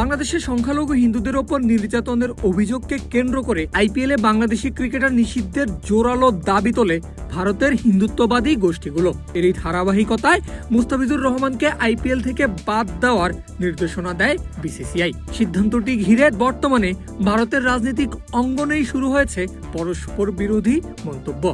বাংলাদেশের সংখ্যালঘু হিন্দুদের ওপর নির্যাতনের অভিযোগকে কেন্দ্র করে আইপিএলে বাংলাদেশি ক্রিকেটার নিষিদ্ধের জোরালো দাবি তোলে ভারতের হিন্দুত্ববাদী গোষ্ঠীগুলো। এরই ধারাবাহিকতায় মুস্তাফিজুর রহমানকে আইপিএল থেকে বাদ দেওয়ার নির্দেশনা দেয় বিসিসিআই। সিদ্ধান্তটি ঘিরে বর্তমানে ভারতের রাজনৈতিক অঙ্গনেই শুরু হয়েছে পরস্পর বিরোধী মন্তব্য।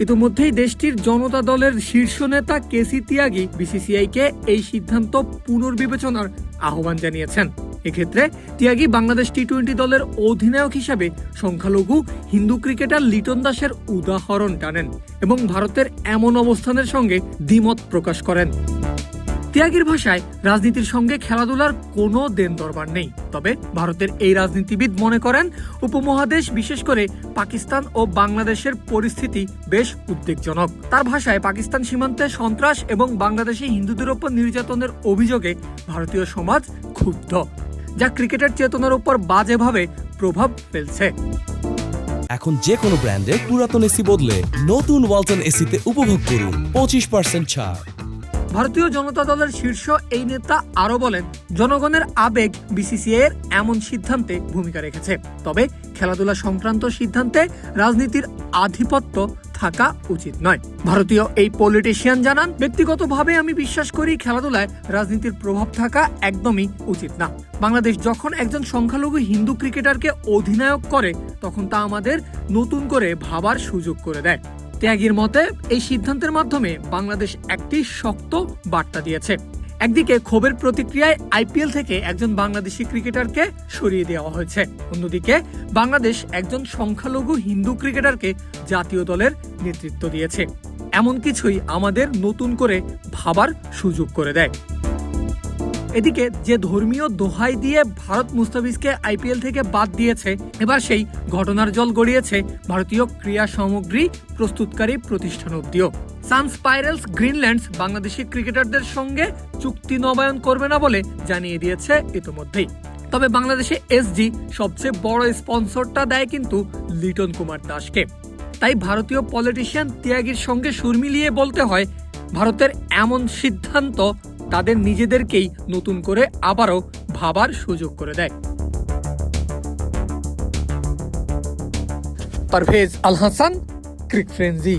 ইতিমধ্যেই দেশটির জনতা দলের শীর্ষ নেতা কেসি তিয়াগি বিসিসিআইকে এই সিদ্ধান্ত পুনর্বিবেচনার আহ্বান জানিয়েছেন। এক্ষেত্রে তিয়াগি বাংলাদেশ টি টোয়েন্টি দলের অধিনায়ক হিসাবে সংখ্যালঘু হিন্দু ক্রিকেটার লিটন দাসের উদাহরণ টানেন এবং ভারতের এমন অবস্থানের সঙ্গে দ্বিমত প্রকাশ করেন। ত্যাগীর ভাষায় রাজনীতির সঙ্গে খেলাধুলার কোনো দেন দরবার নেই। তবে ভারতের এই রাজনীতিবিদ মনে করেন, উপমহাদেশ বিশেষ করে পাকিস্তান ও বাংলাদেশের পরিস্থিতি বেশ উদ্বেগজনক। তার ভাষায় পাকিস্তান সীমান্তে সন্ত্রাস এবং বাংলাদেশি হিন্দুদের ওপর নির্যাতনের অভিযোগে ভারতীয় সমাজ ক্ষুব্ধ। যা ক্রিকেটের চেতনার উপর বাজেভাবে প্রভাব ফেলছে। এখন যে কোনো ব্র্যান্ডের পুরাতন এসি বদলে নতুন ওয়ালটন এসিতে উপভোগ করুন পঁচিশ পার্সেন্ট ছাড়। ভারতীয় জনতা দলের শীর্ষ এই নেতা আরও বলেন জনগণের আবেগ বিসিসিআই এর এমন সিদ্ধান্তে ভূমিকা রেখেছে। তবে খেলাধুলা সংক্রান্ত সিদ্ধান্তে রাজনীতির আধিপত্য থাকা উচিত নয়। ভারতীয় এই পলিটিশিয়ান জানান, ব্যক্তিগতভাবে আমি বিশ্বাস করি খেলাধুলায় রাজনীতির প্রভাব থাকা একদমই উচিত না। বাংলাদেশ যখন একজন সংখ্যালঘু হিন্দু ক্রিকেটারকে অধিনায়ক করে, তখন তা আমাদের নতুন করে ভাবার সুযোগ করে দেয়। ত্যাগীর মতে, এই সিদ্ধান্তের মাধ্যমে বাংলাদেশ একটি শক্ত বার্তা দিয়েছে। একদিকে ক্ষোভের প্রতিক্রিয়ায় আইপিএল থেকে একজন বাংলাদেশি ক্রিকেটারকে সরিয়ে দেওয়া হয়েছে। অন্যদিকে বাংলাদেশ একজন সংখ্যালঘু হিন্দু ক্রিকেটারকে জাতীয় দলের নেতৃত্ব দিয়েছে। এমন কিছুই আমাদের নতুন করে ভাবার সুযোগ করে দেয়। এদিকে যে ধর্মীয় দোহাই দিয়ে ভারত মুস্তাফিজকে আইপিএল থেকে বাদ দিয়েছে, এবার সেই ঘটনার জল গড়িয়েছে ভারতীয় ক্রীড়া সামগ্রী প্রস্তুতকারী প্রতিষ্ঠান অব্দিও সান স্পাইরালস গ্রিনল্যান্ডস বাংলাদেশি ক্রিকেটারদের সঙ্গে চুক্তি নবায়ন করবে না বলে জানিয়ে দিয়েছে ইতোমধ্যেই। তবে বাংলাদেশে এসজি সবচেয়ে বড় স্পন্সরটা দেয় কিন্তু লিটন কুমার দাসকে। তাই ভারতীয় পলিটিশিয়ান ত্যাগীর সঙ্গে সুর মিলিয়ে বলতে হয়, ভারতের এমন সিদ্ধান্ত তাদের নিজেদেরকেই নতুন করে আবারও ভাবার সুযোগ করে দেয়। পারভেজ আল হাসান ক্রিক ফ্রেন্সি।